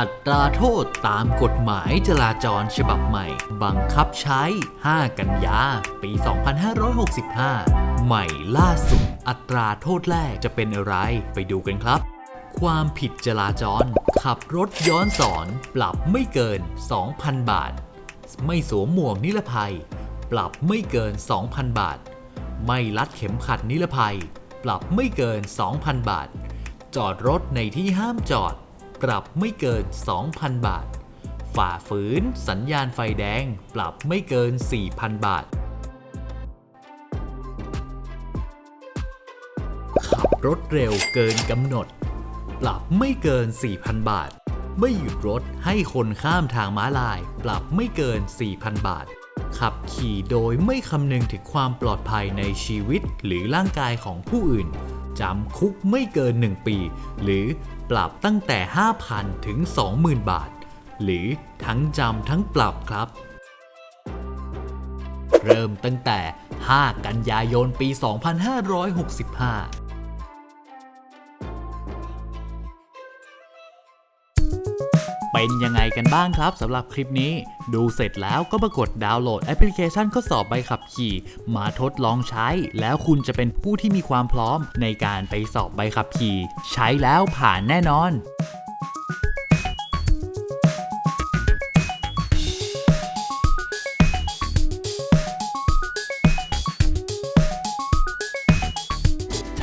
อัตราโทษตามกฎหมายจราจรฉบับใหม่ บังคับใช้ 5 กันยา ปี 2565 ใหม่ล่าสุด อัตราโทษแรกจะเป็นอะไร ไปดูกันครับ ความผิดจราจร ขับรถย้อนสอน ปรับไม่เกิน 2,000 บาท ไม่สวมหมวกนิรภัย ปรับไม่เกิน 2,000 บาท ไม่รัดเข็มขัดนิรภัย ปรับไม่เกิน 2,000 บาท จอดรถในที่ห้ามจอด ปรับไม่เกิน 2,000 บาท ฝ่าฝืน สัญญาณไฟแดง ปรับไม่เกิน 4,000 บาท ขับรถเร็วเกินกำหนด ปรับไม่เกิน 4,000 บาท ไม่หยุดรถให้คนข้ามทางม้าลาย ปรับไม่เกิน 4,000 บาทขับขี่โดยไม่คำนึงถึงความปลอดภัยในชีวิตหรือร่างกายของผู้อื่น จำคุกไม่เกิน 1 ปี หรือ ปรับตั้งแต่ 5,000 ถึง 20,000 บาท หรือทั้งจำทั้งปรับครับ เริ่มตั้งแต่ 5 กันยายนปี 2565 เป็นยังไงกันบ้างครับสำหรับคลิปนี้ ดูเสร็จแล้วก็มากดดาวน์โหลดแอปพลิเคชันข้อสอบใบขับขี่ มาทดลองใช้ แล้วคุณจะเป็นผู้ที่มีความพร้อมในการไปสอบใบขับขี่ ใช้แล้วผ่านแน่นอน